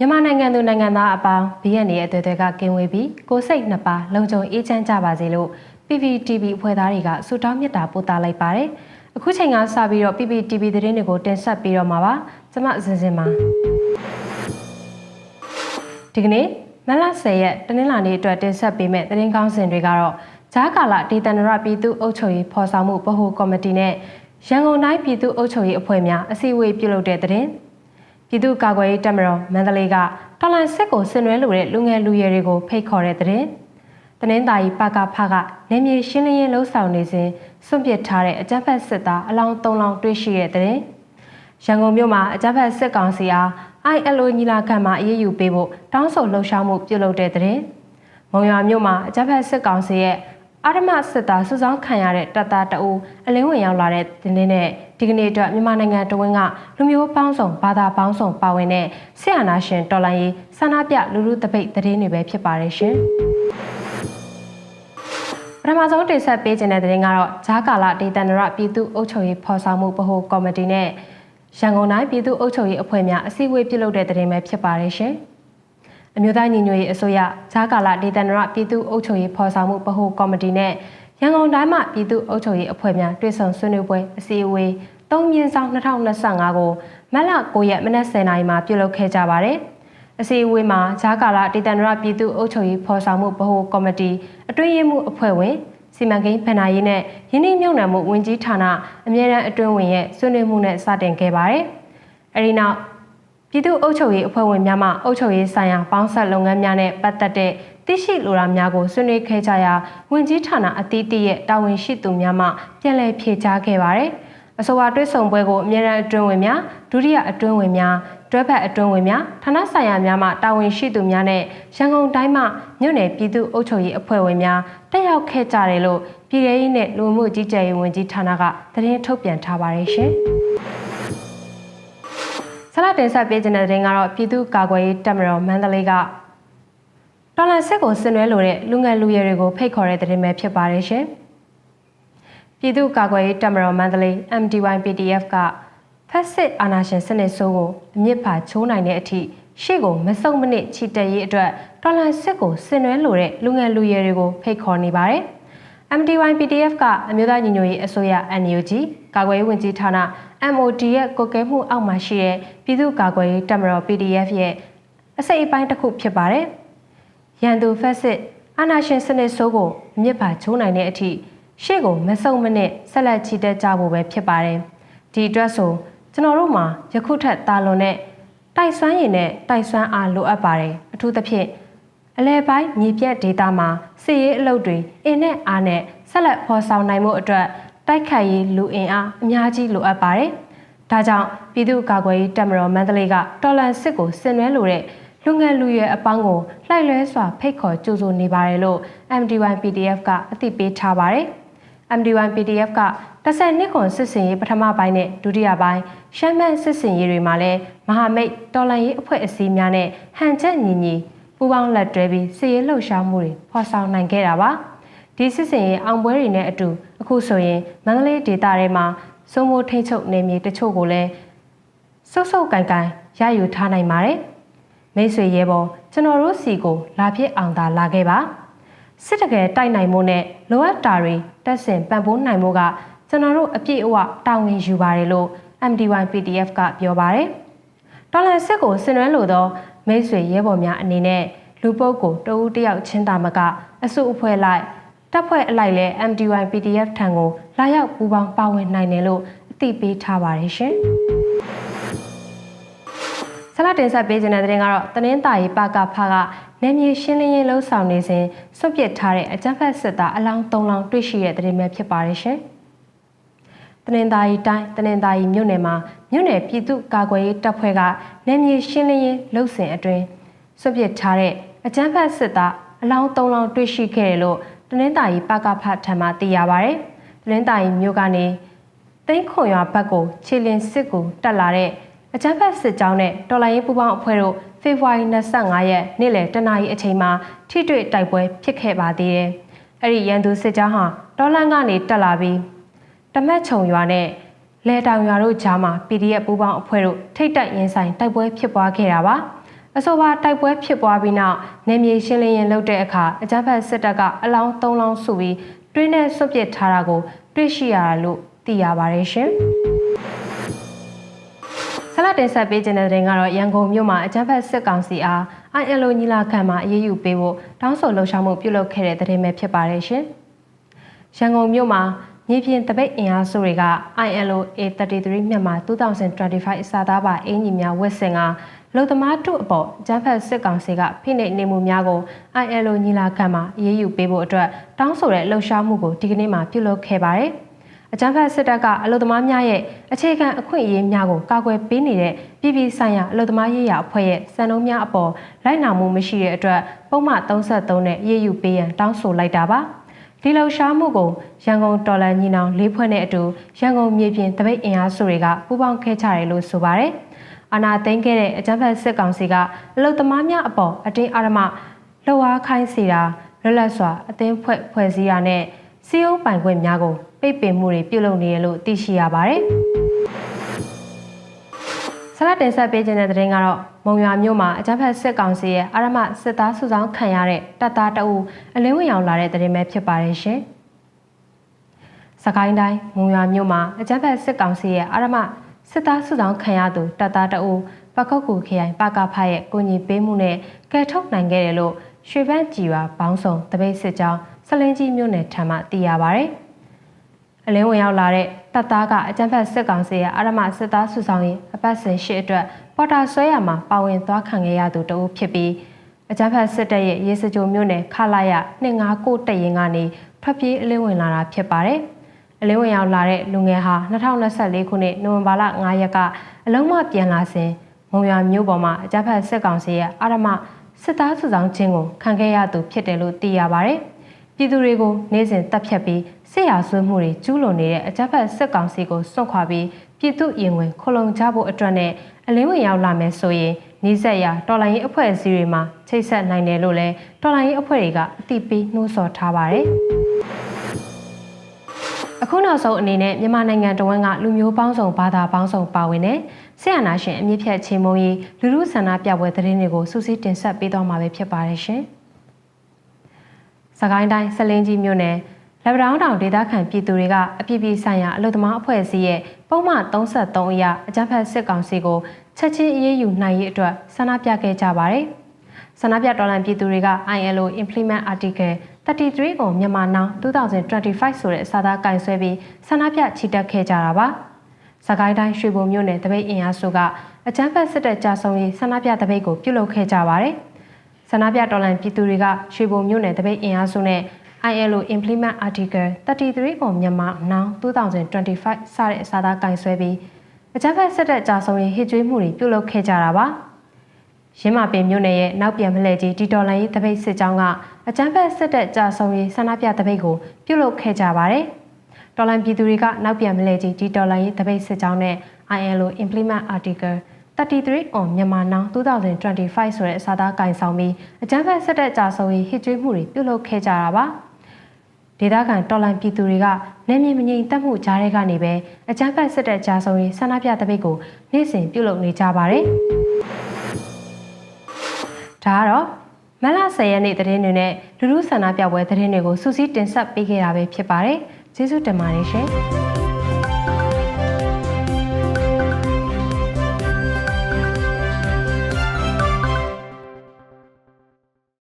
မြန်မာနိုင်ငံသူနိုင်ငံသားအပေါင်းဘေးရန်ရဲ့အသွေးတွေကကင်းဝေးပြီးကိုယ်စိတ်နှစ်ပါးလုံခြုံအေးချမ်းကြပါစေလို့ PPTV အဖွဲ့သားတွေကဆုတောင်းမေတ္တာပို့သလိုက်ပါတယ်။အခုချိန်ကစပြီးတော့ PPTV သတင်းတွေကိုတင်ဆက်ပေးတော့မှာပါ။ကျွန်မအစဉ်စဉ်ပါဒီကနေ့မလ10ရက်တနင်္လာနေ့အတွက်တင်ဆက်ပေးမယ့်သတင်းကောင်းစင်တွေကတော့ဂျားကာလာဒေသန္တရပြည်သူ့အုပ်ချုပ်ရေးဖော်ဆောင်မှုဗဟိုကော်မတီနဲ့ရန်ကုန်တိုင်းပြည်သူ့အုပ်ချုပ်ရေးအဖွဲ့များအစည်းအဝေးပြုလုပ်တဲ့သတင်း။ ပြည်သူ့ကာကွယ်ရေးတပ်မတော်မန္တလေးကတော်လန်စစ်ကိုဆင်နွှဲလိုတဲ့လူငယ်လူရွယ်တွေကိုဖိတ်ခေါ်တဲ့တဲ့။တနင်္သာရီပကဖကနေမြေရှင်းလင်းရေးလှုပ်ဆောင်နေစဉ်စွန့်ပစ်ထားတဲ့အကြမ်းဖက်စစ်သားအလောင်း၃လောင်းတွေ့ရှိတဲ့တဲ့။ရန်ကုန်မြို့မှာအကြမ်းဖက်စစ်ကောင်စီအား ILO ညီလာခံမှာအရေးယူပေးဖို့တောင်းဆိုလှုပ်ရှားမှုပြုလုပ်တဲ့တဲ့။မုံရွာမြို့မှာအကြမ်းဖက်စစ်ကောင်စီရဲ့ အာရမစစ်သားစုဆောင်းခံရတဲ့တပ်သားတအူအလင်းဝင်ရောက်လာတဲ့တင်းင်းနဲ့ဒီကနေ့အတွက်မြန်မာနိုင်ငံတဝင်းကလူမျိုးပေါင်းစုံဘာသာပေါင်းစုံပါဝင်တဲ့ဆရာနာရှင်တော်လိုင်းရေးဆန္ဒပြလူလူတပိတ်သတင်းတွေပဲဖြစ်ပါတယ်ရှင်ပထမဆုံးတင်ဆက်ပေးခြင်းတဲ့သတင်းကတော့ဂျားကာလာဒေသန္တရပြည်သူ့အုပ်ချုပ်ရေးဖော်ဆောင်မှုဗဟိုကော်မတီနဲ့ရန်ကုန်တိုင်းပြည်သူ့အုပ်ချုပ်ရေးအဖွဲ့များအစည်းအဝေးပြုလုပ်တဲ့သတင်းပဲဖြစ်ပါတယ်ရှင်။ အမျိုးသားညီညွတ်ရေးအစိုးရဂျားကာလာဒေသန္တရပြည်သူ့အုပ်ချုပ်ရေးဖော်ဆောင်မှုဗဟိုကော်မတီနဲ့ရန်ကုန်တိုင်းမှပြည်သူ့အုပ်ချုပ်ရေးအဖွဲ့များတွေ့ဆုံဆွေးနွေးပွဲအစည်းအဝေး၃မြင်းဆောင်2025ကိုမတ်လ9ရက်မနက်10:00နာရီမှာပြုလုပ်ခဲ့ကြပါတယ်။အစည်းအဝေးမှာဂျားကာလာဒေသန္တရပြည်သူ့အုပ်ချုပ်ရေးဖော်ဆောင်မှုဗဟိုကော်မတီအတွင်းရေးမှူးအဖွဲ့ဝင်စီမံကိန်းဗဏ္ဍာရေးနဲ့ယင်းနှိမ့်မြုံနယ်မှုဝင်ကြီးဌာနအမြဲတမ်းအတွင်းဝင်ရဲ့ဆွေးနွေးမှုနဲ့စတင်ခဲ့ပါတယ်။အဲဒီနောက် ပြည်သူ့အုပ်ချုပ်ရေးအဖွဲ့ဝင်များမှအုပ်ချုပ်ရေးဆိုင်ရာပေါင်းဆက်လုပ်ငန်းများနဲ့ပတ်သက်တဲ့သိရှိလိုတာများကိုဆွေးနွေးခဲ့ကြရာဝင်ကြီးဌာနအသီးသီးရဲ့တာဝန်ရှိသူများမှပြန်လည်ဖြေကြားခဲ့ပါတယ်။အဆိုပါတွဲဆုံပွဲကိုအမြဲတမ်းအတွင်းဝင်များဒုတိယအတွင်းဝင်များတွဲဖက်အတွင်းဝင်များဌာနဆိုင်ရာများမှတာဝန်ရှိသူများနဲ့ရန်ကုန်တိုင်းမှမြို့နယ်ပြည်သူ့အုပ်ချုပ်ရေးအဖွဲ့ဝင်များတက်ရောက်ခဲ့ကြတယ်လို့ပြည်ထောင်စုနဲ့လူမှုကြီးကြပ်ရေးဝန်ကြီးဌာနကသတင်းထုတ်ပြန်ထားပါတယ်ရှင်။ ဆလာတင်ဆက်ပေးခြင်းတဲ့တဲ့ကတော့ပြည်သူ့ကာကွယ်ရေးတပ်မတော်မန္တလေးကတော်လန်စစ်ကိုဆင်နွှဲလိုတဲ့လူငယ်လူရွယ်တွေကိုဖိတ်ခေါ်တဲ့တဲ့ပဲဖြစ်ပါတယ်ရှင်။ပြည်သူ့ကာကွယ်ရေးတပ်မတော်မန္တလေး MDY PDF ကဖက်စစ်အာဏာရှင်စနစ်ဆိုးကိုအမြင့်ဖာချိုးနိုင်တဲ့အထိရှေ့ကိုမစုံမနစ်ချီတက်ရေးအတွက်တော်လန်စစ်ကိုဆင်နွှဲလိုတဲ့လူငယ်လူရွယ်တွေကိုဖိတ်ခေါ်နေပါတယ်။ MDY PDF ကအမျိုးသားညီညွတ်ရေးအစိုးရ NUG ကာကွယ်ရေးဝန်ကြီးဌာန MOD ရဲ့ကိုကဲမှုအောက်မှာရှိတဲ့ပြည်သူ့ကာကွယ်ရေးတပ်မတော် PDF ရဲ့အစိတ်အပိုင်းတစ်ခုဖြစ်ပါတယ်။ရန်သူဖက်စစ်အာဏာရှင်စနစ်ဆိုးကိုမြစ်ပါချိုးနိုင်တဲ့အထိရှေ့ကိုမစုံမနစ်ဆက်လက်ချီတက်ကြဖို့ပဲဖြစ်ပါတယ်။ဒီအတွက်ဆိုကျွန်တော်တို့မှာယခုထက်တာလွန်တဲ့တိုက်ဆွမ်းရည်နဲ့တိုက်ဆွမ်းအားလိုအပ်ပါတယ်။အထူးသဖြင့်အလဲပိုင်းမြေပြက်ဒေတာမှာစစ်ရေးအလုပ်တွေအင်းနဲ့အားနဲ့ဆက်လက်ဖော်ဆောင်နိုင်မှုအတွက် တိုက်ခိုက်ရေးလူအင်အားအများကြီးလိုအပ်ပါတယ်။ဒါကြောင့်ပြည်သူ့ကာကွယ်ရေးတပ်မတော်မန္တလေးကတော်လန်စစ်ကိုဆင်နွှဲလိုတဲ့လူငယ်လူရွယ်အပေါင်းကိုလှိုက်လွဲစွာဖိတ်ခေါ်ကြိုးဆိုနေပါတယ်လို့ MD1 PDF ကအသိပေးထားပါတယ်။ MD1 PDF က10နှစ်ခွန်စစ်စင်ရေးပထမပိုင်းနဲ့ဒုတိယပိုင်းရှမ်းမန်းစစ်စင်ရေးတွေမှာလည်းမဟာမိတ်တော်လန်ရေးအဖွဲ့အစည်းများနဲ့ဟန်ချက်ညီညီပူးပေါင်းလက်တွဲပြီးစစ်ရေးလှုပ်ရှားမှုတွေဖော်ဆောင်နိုင်ခဲ့တာပါ ဒီစစ်စင်ရေးအောင်ပွဲတွေနဲ့အတူအခုဆိုရင်မန္တလေးဒေသထဲမှာစိုးမိုးထိန်ချုပ်နေမြေတချို့ကိုလည်းစုပ်စုပ်ကန်ကန်ရယူထားနိုင်ပါတယ်မိတ်ဆွေရဲဘော်ကျွန်တော်တို့စီကိုလာဖြစ်အောင်သာလာခဲ့ပါစစ်တကယ်တိုက်နိုင်မှုနဲ့လိုအပ်တာတွေတက်ဆင်ပံ့ပိုးနိုင်မှုကကျွန်တော်တို့အပြည့်အဝတာဝန်ယူပါတယ်လို့ MD1 PDF ကပြောပါတယ်တော်လန်စစ်ကိုဆင်နွှဲလိုသောမိတ်ဆွေရဲဘော်များအနေနဲ့လူပုတ်ကိုတဦးတယောက်ချင်းတာမကအစုအဖွဲ့လိုက် တပ်ဖွဲ့အလိုက်လဲ MDY PDF ထံကိုလာရောက်ပူးပေါင်းပါဝင်နိုင်တယ်လို့အသိပေးထားပါတယ်ရှင်။ဆလာတင်ဆက်ပေးခြင်းတဲ့တဲ့ကတော့တနင်္သာရီပကဖကနေမြေရှင်းလင်းရေးလှုပ်ဆောင်နေစဉ်စွန့်ပစ်ထားတဲ့အကြမ်းဖက်စစ်သားအလောင်း၃လောင်းတွေ့ရှိတဲ့တဲ့မဲ့ဖြစ်ပါတယ်ရှင်။တနင်္သာရီတိုင်းတနင်္သာရီမြို့နယ်မှာမြို့နယ်ပြည်သူ့ကာကွယ်ရေးတပ်ဖွဲ့ကနေမြေရှင်းလင်းရေးလှုပ်ဆင်အတွင်းစွန့်ပစ်ထားတဲ့အကြမ်းဖက်စစ်သားအလောင်း၃လောင်းတွေ့ရှိခဲ့တယ်လို့ တနင်္သာရီပကဖထံမှသိရပါဗျ။တနင်္သာရီမြို့ကနေသိန်းခွန်ရွာဘက်ကိုခြေလင်စစ်ကိုတက်လာတဲ့အကြမ်းဖက်စစ်ကြောင်းနဲ့တော်လိုင်းရေးပူးပေါင်းအဖွဲ့တို့ဖေဖော်ဝါရီ25ရက်နေ့လယ်တနာရီအချိန်မှာထိတွေ့တိုက်ပွဲဖြစ်ခဲ့ပါသေးတယ်။အဲ့ဒီရန်သူစစ်ကြောင်းဟာတော်လန်ကနေတက်လာပြီးတမက်ချုံရွာနဲ့လဲတောင်ရွာတို့ကြားမှာ PDF ပူးပေါင်းအဖွဲ့တို့ထိတ်တက်ရင်ဆိုင်တိုက်ပွဲဖြစ်ပွားခဲ့တာပါ။ အဆိုပါတိုက်ပွဲဖြစ်ပွားပြီးနောက်နေမြေရှင်းလင်းရင်လုပ်တဲ့အခါအကြမ်းဖက်စစ်တပ်ကအလောင်း၃လောင်းစုပြီးတွင်းနဲ့ဆွတ်ပစ်ထားတာကို တွေ့ရှိရတာလို့သိရပါတယ်ရှင်။ဆလာတင်ဆက်ပေးခြင်းတဲ့တဲ့ကတော့ရန်ကုန်မြို့မှာအကြမ်းဖက်စစ်ကောင်စီအား ILO ညီလာခံမှာအရေးယူပေးဖို့တောင်းဆိုလှုံ့ဆော်မှုပြုလုပ်ခဲ့တဲ့တဲ့ပဲဖြစ်ပါတယ်ရှင်။ရန်ကုန်မြို့မှာမြေပြင်တပိတ်အင်အားစုတွေက ILO A33 မြန်မာ2025စာသားပါအင်ဂျီများဝက်စင်က လုံသမားတို့အပေါ်ဂျမ်ဖတ်စစ်ကောင်စီကဖိနှိပ်နေမှုများကို ILO ညီလာခံမှာအရေးယူပေးဖို့အတွက်တောင်းဆိုတဲ့လှုံ့ဆော်မှုကိုဒီကနေ့မှပြုလုပ်ခဲ့ပါတယ်။အကြမ်းဖက်စစ်တပ်ကအလုံသမားများရဲ့အခြေခံအခွင့်အရေးများကိုကာကွယ်ပေးနေတဲ့ပြည်ပဆိုင်ရာအလုံသမားရေးရာအဖွဲ့ရဲ့စံနှုန်းများအပေါ်လိုက်နာမှုမရှိတဲ့အတွက်ပုံမှန်33နဲ့ရေးယူပေးရန်တောင်းဆိုလိုက်တာပါ။ဒီလှုပ်ရှားမှုကိုရန်ကုန်တော်လန်ညီနောင်လေးဖွဲ့နဲ့အတူရန်ကုန်မြေပြင်တပိတ်အင်အားစုတွေကပူးပေါင်းခဲ့ကြတယ်လို့ဆိုပါတယ်။ အာနာသိမ်းခဲ့တဲ့အကြမ်းဖက်စစ်ကောင်စီကအလုသမားများအပေါ်အတင်းအာရမလှုပ်အားခိုင်းစေတာလွတ်လပ်စွာအသင်းဖွဲ့ဖွဲ့စည်းတာနဲ့စီးအုပ်ပိုင်ခွင့်များကိုပိတ်ပင်မှုတွေပြုလုပ်နေရလို့သိရှိရပါတယ်။ဆရာတင်ဆက်ပေးခြင်းတဲ့သတင်းကတော့မုံရွာမြို့မှာအကြမ်းဖက်စစ်ကောင်စီရဲ့အာရမစစ်သားစုဆောင်ခံရတဲ့တပ်သားတအုပ်အလင်းဝင်ရောက်လာတဲ့သတင်းပဲဖြစ်ပါတယ်ရှင်။စကိုင်းတိုင်းမုံရွာမြို့မှာအကြမ်းဖက်စစ်ကောင်စီရဲ့အာရမ စစ်သားစုဆောင်ခံရသူတပ်သားတအုပ်ပကုတ်ကူခရိုင်ပကဖရဲ့ကိုညီပေးမှုနဲ့ကဲထုတ်နိုင်ခဲ့တယ်လို့ရွှေဘန့်ကြည်ရွာဘောင်းဆောင်တပိတ်စစ်ကြောင်းစလင်းကြီးမြို့နယ်ထံမှသိရပါဗျ။အလင်းဝင်ရောက်လာတဲ့တပ်သားကအကြမ်းဖက်စစ်ကောင်စီရဲ့အာရမစစ်သားစုဆောင်ရေးအပတ်စဉ်ရှစ်အတွက်ပေါ်တာဆွဲရမှာပါဝင်သွားခံခဲ့ရသူတဦးဖြစ်ပြီးအကြမ်းဖက်စစ်တပ်ရဲ့ရေစကြိုမျိုးနယ်ခလာရ259တပ်ရင်ကနေထွက်ပြေးအလင်းဝင်လာတာဖြစ်ပါတယ်။ အလင်းဝင်ရောက်လာတဲ့လူငယ်ဟာ2024ခုနှစ်နိုဝင်ဘာလ9ရက်ကအလုံးမပြန်လာစဉ်မုံရွာမြို့ပေါ်မှာအကြမ်းဖက်စစ်ကောင်စီရဲ့အာရမစစ်သားစုဆောင်ခြင်းကိုခံခဲ့ရသူဖြစ်တယ်လို့သိရပါတယ်။ပြည်သူတွေကိုနေ့စဉ်တပ်ဖြတ်ပြီးစစ်ရာဆွေးမှုတွေကျူးလွန်နေတဲ့အကြမ်းဖက်စစ်ကောင်စီကိုစွန့်ခွာပြီးပြည်သူရင်ဝင်ခလုံကြဖို့အတွက်နဲ့အလင်းဝင်ရောက်လာမယ်ဆိုရင်နီးစက်ရတော်လိုင်းရေးအဖွဲ့အစည်းတွေမှာချိတ်ဆက်နိုင်တယ်လို့လည်းတော်လိုင်းရေးအဖွဲ့တွေကအတိပေးနှိုးဆော်ထားပါတယ်။ အခုနောက်ဆုံးအနေနဲ့မြန်မာနိုင်ငံတဝန်းကလူမျိုးပေါင်းစုံဘာသာပေါင်းစုံပါဝင်တဲ့ဆရာနာရှင်အမြင့်ဖြတ်ချင်းမုံကြီးလူလူဆန္ဒပြပွဲသတင်းတွေကိုစူးစီးတင်ဆက်ပေးသွားမှာပဲဖြစ်ပါတယ်ရှင်။စကိုင်းတိုင်းဆလင်းကြီးမြို့နယ်လက်ဗရောင်းတောင်ဒေသခံပြည်သူတွေကအပြည့်ပြည့်ဆိုင်ရာအလုသမားအဖွဲ့အစည်းရဲ့ပုံမှန်33အရအကြမ်းဖက်စစ်ကောင်စီကိုချက်ချင်းအရေးယူနိုင်ရေးအတွက်ဆန္ဒပြခဲ့ကြပါတယ်။ဆန္ဒပြတော်လှန်ပြည်သူတွေက ILO Implement Article 33ကိုမြန်မာနောင်2025ဆိုတဲ့စာသားကင်ဆွဲပြီးဆန္ဒပြချီတက်ခဲ့ကြတာပါ။စကိုင်းတိုင်းရွှေဘုံမြို့နယ်တပိတ်အင်အားစုကအကြမ်းဖက်စစ်တပ်ကြာဆုံးရေးဆန္ဒပြတပိတ်ကိုပြုလုပ်ခဲ့ကြပါတယ်။ဆန္ဒပြတော်လှန်ပြည်သူတွေကရွှေဘုံမြို့နယ်တပိတ်အင်အားစုနဲ့ ILO Implement Article 33ကိုမြန်မာနောင်2025စတဲ့အစာသားကင်ဆွဲပြီးအကြမ်းဖက်စစ်တပ်ကြာဆုံးရေးဟစ်ကြွေးမှုတွေပြုလုပ်ခဲ့ကြတာပါ ရင်းမာပင်မြို့နယ်ရဲ့နောက်ပြန်မလှည့်ကြီးဒီတော်လိုင်းရေးတပိတ်စစ်ကြောင်းကအကြမ်းဖက်စစ်တပ်ကြာဆုံးရေးဆန္ဒပြတပိတ်ကိုပြုလုပ်ခဲ့ကြပါတယ်တော်လိုင်းပြည်သူတွေကနောက်ပြန်မလှည့်ကြီးဒီတော်လိုင်းရေးတပိတ်စစ်ကြောင်းနဲ့ ILO Implement Article 33 on မြန်မာနောင်2025ဆိုတဲ့အစာသားကင်ဆောင်ပြီးအကြမ်းဖက်စစ်တပ်ကြာဆုံးရေးဟစ်ကြွေးမှုတွေပြုလုပ်ခဲ့ကြတာပါ။ဒေသခံတော်လှန်ပြည်သူတွေကနယ်မြေမငြိမ်သက်မှုကြားထဲကနေပဲအကြမ်းဖက်စစ်တပ်ကြားဆုံးရေးဆန္ဒပြတပိတ်ကိုနေ့စဉ်ပြုလုပ်နေကြပါတယ်။ ဒါကတော့မလ10ရက်နေ့သတင်းတွေနဲ့လူလူဆန္ဒပြပွဲသတင်းတွေကိုစူးစီးတင်ဆက်ပေးခဲ့တာပဲဖြစ်ပါတယ်။ကျေးဇူးတင်ပါတယ်ရှင်။